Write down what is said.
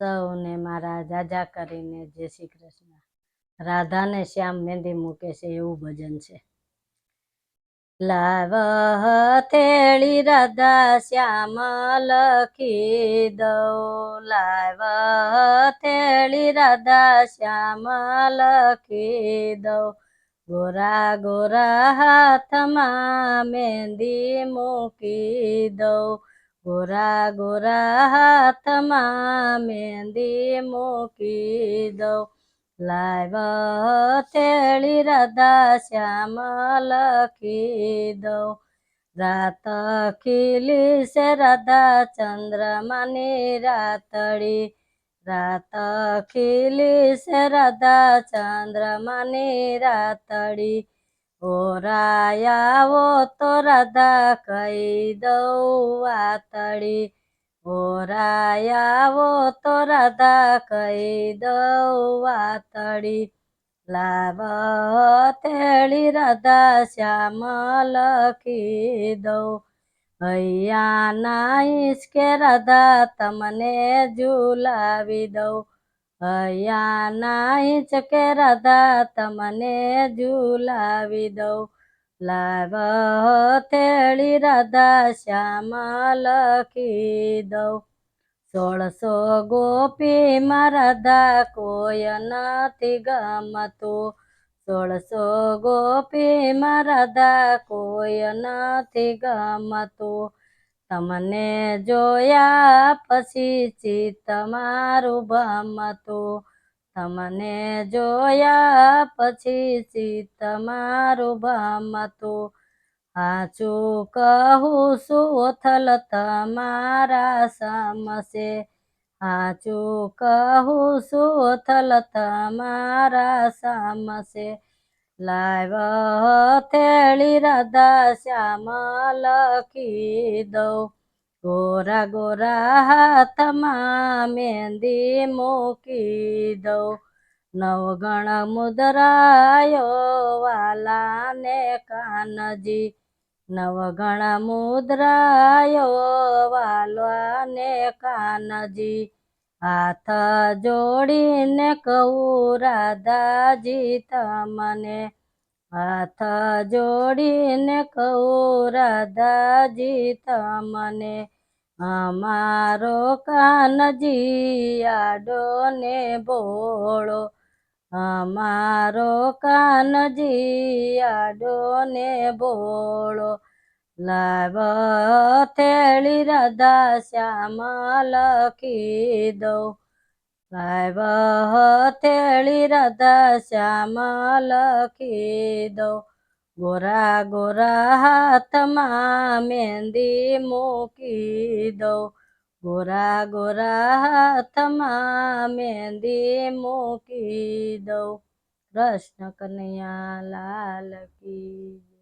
સૌને મારા જાજા કરીને, જય શ્રી કૃષ્ણ. રાધાને શ્યામ મહેંદી મૂકે છે એવું ભજન છે. લાવ થેળી રાધા શ્યામ લખી દઉં લાવ થેળી રાધા શ્યામ લખી દઉં ગોરા ગોરા હાથમાં મહેંદી મૂકી દઉં ગોરા ગોરા હાથમાં મહેંદી મૂકી દઉં. લાવ તેળી રાધા શ્યામ લખી દઉં. રાત ખીલી છે રાધા ચંદ્રમાની રાતડી રાત ખીલી છે રાધા ચંદ્રમાની રાતડી ઓરાયાવો તો રાધા કહી દઉં વાતડી ઓરાયાવો તો રાધા કહી દઉં વાતડી લાવ તેળી રાધા શ્યામ લખી દઉં. અહીંયા નાઈશ કે રાધા તમને ઝુલાવી દઉં. હૈયા નાઈશ કે રાધા તમને ઝુલાવી દઉં. લાવ તેળી રાધા શ્યામ લખી દઉં. સોળસો ગોપીમાં રાધા કોઈ નથી ગમતું. સોળસો ગોપીમાં રાધા કોઈ નથી ગમતું. તમને જોયા પછી ચિત્ત મારું ભમતું. તમને જોયા પછી ચિત્ત મારું ભમતું. હાચું કહું છું ઓથલ તમારા સમસે હાચું કહું છું ઓથલ તમારા સમસે લાવ હથેળી રાધા શ્યામ લખી દઉં. ગોરા ગોરા હાથમાં મહેંદી મૂકી દઉં. નવગણ મુદ્રાયો વાલાને કાનજી. નવગણ મુદ્રાયો વાલાને કાનજી. હાથ જોડીને કહું, રાધાજી, તમને હાથ જોડીને કહું, રાધાજી, તમને અમારો કાનજી આડો ને બોળો, અમારો કાનજી આડો ને ભોળો લાવ તેળી રાધા શ્યામા લખી દો. લાવ તેળી રાધા શ્યામા લખી દો. ગોરા ગોરા હાથમાં મહેંદી મૂકી દો. ગોરા ગોરા હાથમાં મહેંદી મૂકી દો. કૃષ્ણ કનૈયા લાલ કી.